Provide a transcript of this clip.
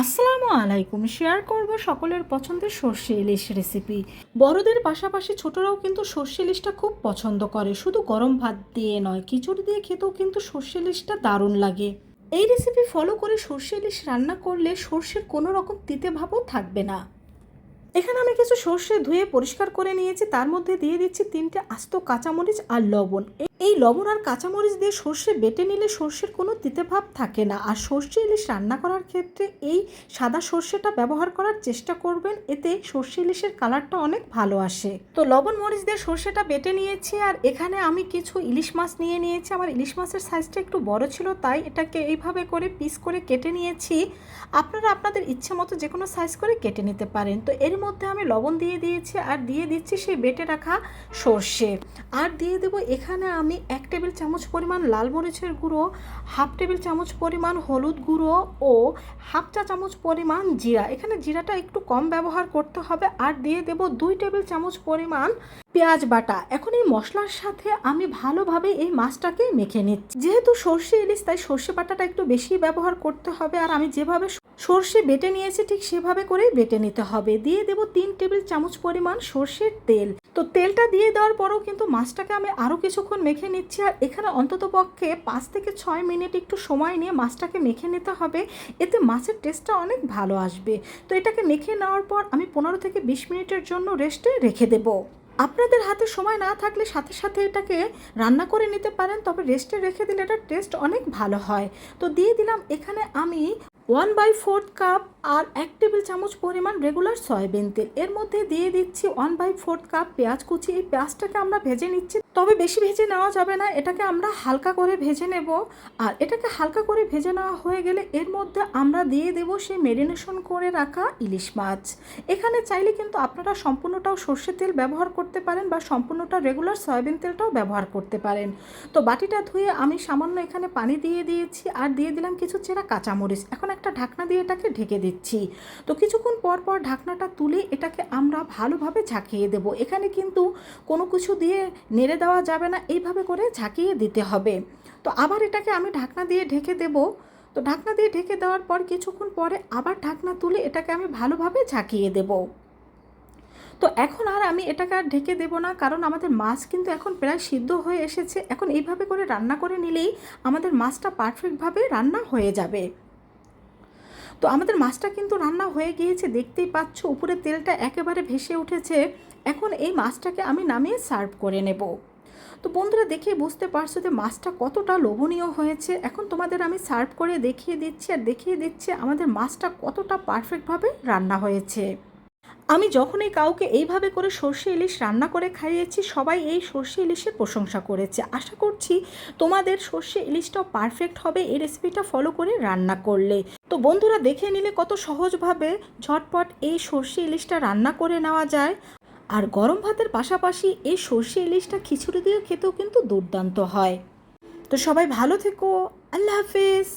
আসসালামু আলাইকুম। শেয়ার করব সকলের পছন্দের সর্ষে ইলিশ রেসিপি বড়দের পাশাপাশি ছোটরাও কিন্তু সর্ষে ইলিশটা খুব পছন্দ করে। শুধু গরম ভাত দিয়ে নয়, খিচুড়ি দিয়ে খেতেও কিন্তু সর্ষে ইলিশটা দারুণ লাগে। এই রেসিপি ফলো করে সর্ষে ইলিশ রান্না করলে সর্ষের কোনো রকম তিতে ভাবও থাকবে না। এখানে আমি কিছু সর্ষে ধুয়ে পরিষ্কার করে নিয়েছি। তার মধ্যে দিয়ে দিচ্ছি তিনটে আস্ত কাঁচামরিচ আর লবণ। এই লবণ আর কাঁচামরিচ দিয়ে সর্ষে বেটে নিলে সর্ষের কোনো তিতে ভাব থাকে না। আর সর্ষে ইলিশ রান্না করার ক্ষেত্রে এই সাদা সর্ষেটা ব্যবহার করার চেষ্টা করবেন, এতে সর্ষে ইলিশের কালারটা অনেক ভালো আসে। তো লবণ মরিচ দিয়ে সর্ষেটা বেটে নিয়েছি, আর এখানে আমি কিছু ইলিশ মাছ নিয়ে নিয়েছি। আমার ইলিশ মাছের সাইজটা একটু বড় ছিল, তাই এটাকে এইভাবে করে পিস করে কেটে নিয়েছি। আপনারা আপনাদের ইচ্ছে মতো যে কোনো সাইজ করে কেটে নিতে পারেন। তো এর মধ্যে আমি লবণ দিয়ে দিয়েছি, আর দিয়ে দিচ্ছি সেই বেটে রাখা সর্ষে। আর দিয়ে দেবো এখানে আমি এক টেবিল চামচ পরিমাণ লাল মরিচের গুঁড়ো, হাফ টেবিল চামচ পরিমাণ হলুদ গুঁড়ো ও হাফ চা চামচ পরিমাণ জিরা। এখানে জিরাটা একটু কম ব্যবহার করতে হবে আর দিয়ে দেব দুই টেবিল চামচ পরিমাণ পেঁয়াজ বাটা। এখন এই মশলার সাথে আমি ভালোভাবে এই মাছটাকে মেখে নিচ্ছি। যেহেতু সর্ষে ইলিশ, তাই সর্ষে বাটাটা একটু বেশি ব্যবহার করতে হবে আর আমি যেভাবে সর্ষে বেটে নিয়েছি, ঠিক সেভাবে করেই বেটে নিতে হবে। দিয়ে দেব তিন টেবিল চামচ পরিমাণ সর্ষের তেল। তো তেলটা দিয়ে দেওয়ার পরেও কিন্তু মাছটাকে আমি আরও কিছুক্ষণ মেখে নিচ্ছি, আর এখানে অন্তত পক্ষে পাঁচ থেকে ছয় মিনিট একটু সময় নিয়ে মাছটাকে মেখে নিতে হবে। এতে মাছের টেস্টটা অনেক ভালো আসবে। তো এটাকে মেখে নেওয়ার পর আমি পনেরো থেকে বিশ মিনিটের জন্য রেস্টে রেখে দেবো। আপনাদের হাতে সময় না থাকলে সাথে সাথে এটাকে রান্না করে নিতে পারেন, তবে রেস্টে রেখে দিলে এটার টেস্ট অনেক ভালো হয়। তো দিয়ে দিলাম, এখানে আমি ওয়ান বাই ফোর্থ কাপ আর এক টেবিল চামচ পরিমাণ রেগুলার সয়াবিন তেল। এর মধ্যে দিয়ে দিচ্ছি ওয়ান বাই ফোর্থ কাপ পেঁয়াজ কুচি। এই পেঁয়াজটাকে আমরা ভেজে নিচ্ছি তবে বেশি ভেজে নেওয়া যাবে না, এটাকে আমরা হালকা করে ভেজে নেব। আর এটাকে হালকা করে ভেজে নেওয়া হয়ে গেলে এর মধ্যে আমরা দিয়ে দেব সেই মেরিনেশন করে রাখা ইলিশ মাছ। এখানে চাইলে কিন্তু আপনারা সম্পূর্ণটাও সর্ষে তেল ব্যবহার করতে পারেন বা সম্পূর্ণটা রেগুলার সয়াবিন তেলটাও ব্যবহার করতে পারেন। তো বাটিটা ধুয়ে আমি সামান্য এখানে পানি দিয়ে দিয়েছি আর দিয়ে দিলাম কিছু চেরা কাঁচামরিচ। এখন একটা ঢাকনা দিয়ে এটাকে ঢেকে দিচ্ছি। তো কিছুক্ষণ পর পর ঢাকনাটা তুলে এটাকে আমরা ভালোভাবে ঝাঁকিয়ে দেব। এখানে কিন্তু কোনো কিছু দিয়ে নেড়ে দেওয়া যাবে না, এইভাবে করে ঝাঁকিয়ে দিতে হবে। তো আবার এটাকে আমি ঢাকনা দিয়ে ঢেকে দেব। তো ঢাকনা দিয়ে ঢেকে দেওয়ার পর কিছুক্ষণ পরে আবার ঢাকনা তুলে এটাকে আমি ভালোভাবে ঝাঁকিয়ে দেবো। তো এখন আর আমি এটাকে আর ঢেকে দেবো না, কারণ আমাদের মাছ কিন্তু এখন প্রায় সিদ্ধ হয়ে এসেছে। এখন এইভাবে করে রান্না করে নিলেই আমাদের মাছটা পারফেক্টভাবে রান্না হয়ে যাবে। তো আমাদের মাছটা কিন্তু রান্না হয়ে গিয়েছে, দেখতেই পাচ্ছ উপরে তেলটা একেবারে ভেসে উঠেছে। এখন এই মাছটাকে আমি নামিয়ে সার্ভ করে নেব। তো বন্ধুরা দেখে বুঝতে পারছ যে মাছটা কতটা লোভনীয় হয়েছে। এখন তোমাদের আমি সার্ভ করে দেখিয়ে দিচ্ছি আর দেখিয়ে দিচ্ছি আমাদের মাছটা কতটা পারফেক্টভাবে রান্না হয়েছে। আমি যখনই কাউকে এইভাবে করে সর্ষে ইলিশ রান্না করে খাইয়েছি, সবাই এই সর্ষে ইলিশের প্রশংসা করেছে। আশা করছি তোমাদের সর্ষে ইলিশটাও পারফেক্ট হবে, এই রেসিপিটা ফলো করে রান্না করলে। তো বন্ধুরা দেখে নিলে কত সহজভাবে ঝটপট এই সর্ষে ইলিশটা রান্না করে নেওয়া যায়। আর গরম ভাতের পাশাপাশি এই সর্ষে ইলিশটা খিচুড়ি দিয়ে খেতেও কিন্তু দুর্দান্ত হয়। তো সবাই ভালো থেকো, আল্লাহ হাফেজ।